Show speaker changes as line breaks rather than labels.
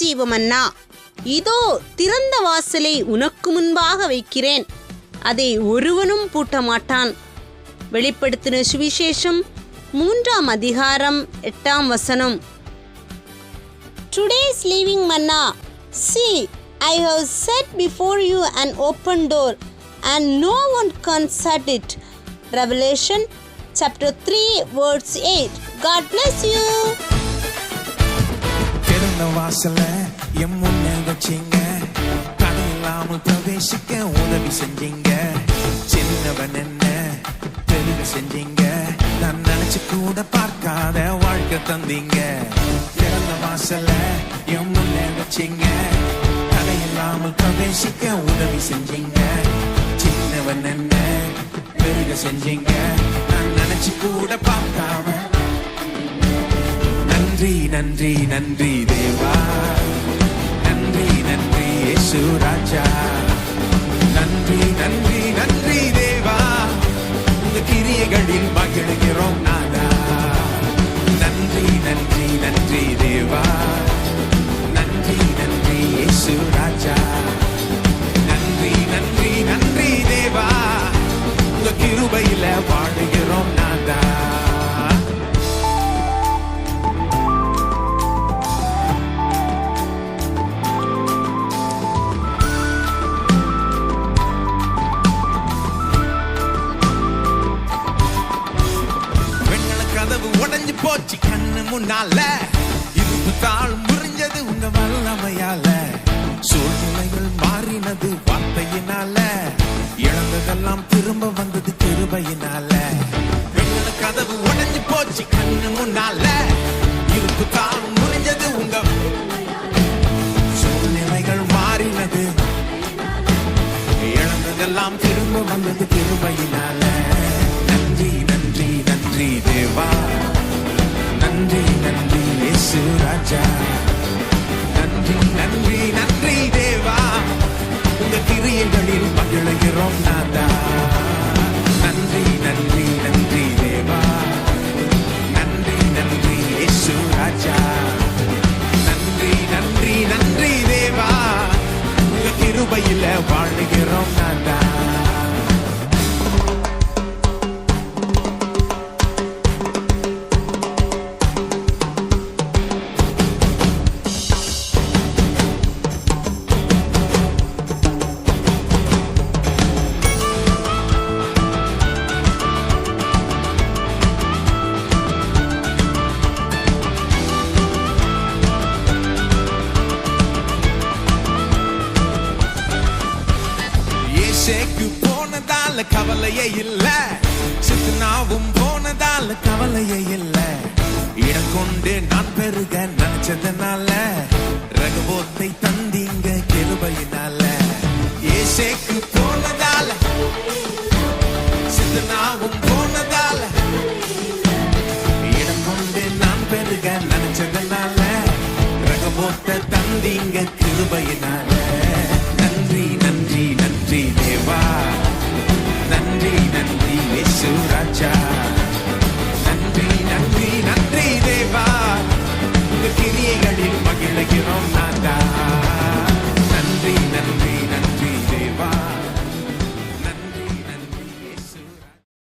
ஜீவமன்னா. இதோ திறந்த வாசலை உனக்கு முன்பாக வைக்கிறேன். அதை ஒருவனும் பூட்ட மாட்டான் வெளிப்படுத்தின சுவிசேஷம் மூன்றாம் அதிகாரம் எட்டாம் வசனம். Today's living manna see I have set before you and open door and no one can shut it revelation chapter three words eight God bless you
திறந்த வாசல எம் முன்னே வச்சீங்க. தடை இல்லாமல் பிரவேசிக்க உதவி செஞ்சீங்க. சின்னவன் என்ன பெருக செஞ்சீங்க. நான் நினைச்சு கூட பார்க்காத வாழ்க்கை தந்தீங்க. திறந்த வாசல எம் முன்னே வச்சீங்க. தடை இல்லாமல் பிரவேசிக்க உதவி செஞ்சீங்க. சின்னவன் என்ன பெருக செஞ்சீங்க. நான் நினைச்சு கூட பார்க்காத நன்றி நன்றி நன்றி தேவா. நன்றி நன்றி யேசுராஜ் கண்ணு முன்னால இருப்பு தாள் முறிஞ்சது உங்க வல்லமையால. சூழ்நிலைகள் மாறினது வார்த்தையினால. இழந்ததெல்லாம் திரும்ப வந்தது கிருபையினால. வெண்கல கதவு உடஞ்சு போச்சு கண்ணு முன்னால. இருப்பு தாள் முறிஞ்சது உங்க சூழ்நிலைகள் மாறினது. இழந்ததெல்லாம் திரும்ப வந்தது கிருபையினால. நன்றி நன்றி நன்றி தேவா. நன்றி நன்றி இயேசு ராஜா. நன்றி நன்றி நன்றி தேவா. உங்க கிரியைகளில் மகிழ்கிறோம் நாதா. நன்றி நன்றி நன்றி தேவா. நன்றி நன்றி இயேசு ராஜா. நன்றி நன்றி நன்றி தேவா. உங்க கிருபையில வாழுகிறோம் போனதால கவலையே இல்ல. சித்தனாவும் போனதால கவலையே இல்ல. இடம் கொண்டு நான் பெருக நினைச்சதுனால ரகுபோத்தை தந்தீங்க கிருபையினால. ஏசேக்கு போனதால சித்தனாவும் போனதால இடம் கொண்டு நான் பெருக நினைச்சதுனால ரகபோத்த தந்தீங்க கிருபையினால. நன்றி நன்றி நன்றி தேவா. நன்றி நன்றி இயேசு